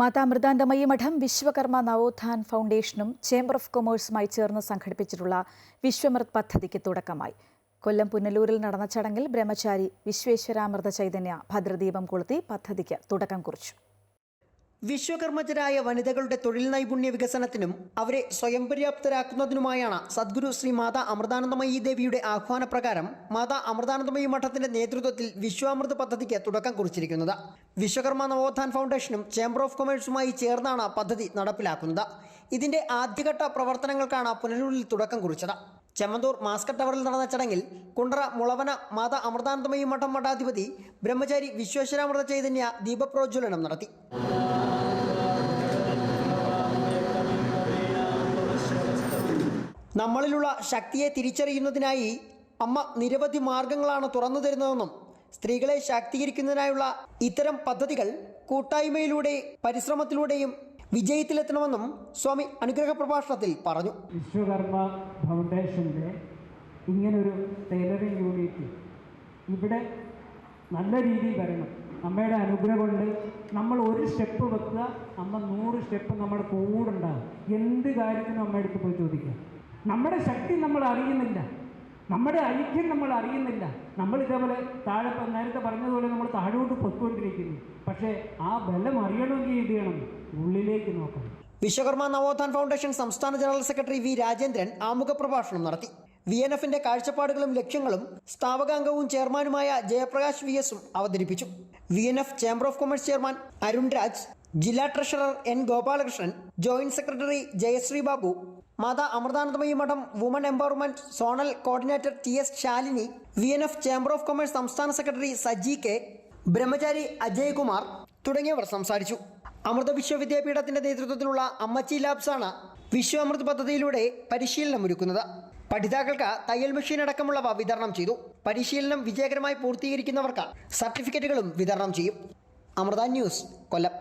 മാതാമൃതാന്തമയി മഠം വിശ്വകർമ്മ നവോത്ഥാൻ ഫൗണ്ടേഷനും chamber of കൊമേഴ്സുമായി ചേർന്ന് സംഘടിപ്പിച്ചിട്ടുള്ള വിശ്വമൃത് പദ്ധതിക്ക് തുടക്കമായി. കൊല്ലം പുനലൂരിൽ നടന്ന ചടങ്ങിൽ ബ്രഹ്മചാരി വിശ്വേശ്വരാമൃത ചൈതന്യ ഭദ്രദീപം കൊളുത്തി പദ്ധതിക്ക് തുടക്കം കുറിച്ചു. വിശ്വകർമ്മജരായ വനിതകളുടെ തൊഴിൽ നൈപുണ്യ വികസനത്തിനും അവരെ സ്വയം പര്യാപ്തരാക്കുന്നതിനുമായാണ് സദ്ഗുരു ശ്രീ മാതാ അമൃതാനന്ദമയി ദേവിയുടെ ആഹ്വാനപ്രകാരം മാതാ അമൃതാനന്ദമയി മഠത്തിന്റെ നേതൃത്വത്തിൽ വിശ്വാമൃത പദ്ധതിക്ക് തുടക്കം കുറിച്ചിരിക്കുന്നത്. വിശ്വകർമ്മ നവോത്ഥാൻ ഫൗണ്ടേഷനും ചേംബർ ഓഫ് കൊമേഴ്സുമായി ചേർന്നാണ് പദ്ധതി നടപ്പിലാക്കുന്നത്. ഇതിന്റെ ആദ്യഘട്ട പ്രവർത്തനങ്ങൾക്കാണ് പുനലൂരിൽ തുടക്കം കുറിച്ചത്. ചെമ്മന്തൂർ മാസ്കറ്റ് ടവറിൽ നടന്ന ചടങ്ങിൽ കുണ്ടറ മുളവന മാതാ അമൃതാനന്ദമയി മഠം മഠാധിപതി ബ്രഹ്മചാരി വിശ്വേശ്വരാമൃത ചൈതന്യ ദീപപ്രോജ്വലനം നടത്തി. നമ്മളിലുള്ള ശക്തിയെ തിരിച്ചറിയുന്നതിനായി അമ്മ നിരവധി മാർഗങ്ങളാണ് തുറന്നു തരുന്നതെന്നും സ്ത്രീകളെ ശാക്തീകരിക്കുന്നതിനായുള്ള ഇത്തരം പദ്ധതികൾ കൂട്ടായ്മയിലൂടെ പരിശ്രമത്തിലൂടെയും വിജയത്തിലെത്തണമെന്നും സ്വാമി അനുഗ്രഹ പ്രഭാഷണത്തിൽ പറഞ്ഞു. വിശ്വകർമ്മ ഫൗണ്ടേഷന്റെ ഇങ്ങനൊരു ടൈലറിംഗ് യൂണിറ്റ് ഇവിടെ നല്ല രീതിയിൽ വരണം. അമ്മയുടെ അനുഗ്രഹം കൊണ്ട് നമ്മൾ ഒരു സ്റ്റെപ്പ് വെക്കുക അമ്മ നൂറ് സ്റ്റെപ്പ് നമ്മുടെ കൂടെ ഉണ്ടാകും എന്ത് കാര്യത്തിനും അമ്മ അടുത്ത് പോയി ചോദിക്കാം. നമ്മുടെ ശക്തി നമ്മൾ അറിയുന്നില്ല. നമ്മുടെ ഐക്യം നമ്മൾ അറിയുന്നില്ല. നമ്മൾ ഇതേപോലെ താഴെ നേരത്തെ പറഞ്ഞതുപോലെ നമ്മൾ താഴോട്ട് പൊയ്ക്കൊണ്ടിരിക്കുന്നു. പക്ഷേ ആ ബലം അറിയണമെങ്കിൽ ഇത് ചെയ്യണം ഉള്ളിലേക്ക് നോക്കണം. വിശ്വകർമ്മ നവോത്ഥാൻ ഫൗണ്ടേഷൻ സംസ്ഥാന ജനറൽ സെക്രട്ടറി വി രാജേന്ദ്രൻ ആമുഖ പ്രഭാഷണം നടത്തി. വി എൻ എഫിന്റെ കാഴ്ചപ്പാടുകളും ലക്ഷ്യങ്ങളും സ്ഥാപകാംഗവും ചെയർമാനുമായ ജയപ്രകാശ് വി എസും അവതരിപ്പിച്ചു. V N F chamber of commerce chairman Arun Raj ജില്ലാ treasurer N Gopalakrishnan joint secretary Jayashree Babu Mata Amritanandamayi Math woman empowerment zonal coordinator T S Shalini V N F chamber of commerce സംസ്ഥാന secretary Saji K Brahmachari Ajaykumar തുടങ്ങിയവർ സംസാരിച്ചു. അമൃത വിശ്വവിദ്യാപീഠത്തിന്റെ നേതൃത്വത്തിലുള്ള അമ്മച്ചി ലാബ്സാണ് വിശ്വാമൃത് പദ്ധതിയിലൂടെ പരിശീലനം ഒരുക്കുന്നത് പഠിതാക്കൾക്ക് തയ്യൽ മെഷീൻ അടക്കമുള്ളവ വിതരണം ചെയ്തു. പരിശീലനം വിജയകരമായി പൂർത്തീകരിക്കുന്നവർക്ക് സർട്ടിഫിക്കറ്റുകളും വിതരണം ചെയ്യും. അമൃത ന്യൂസ് കൊല്ലം.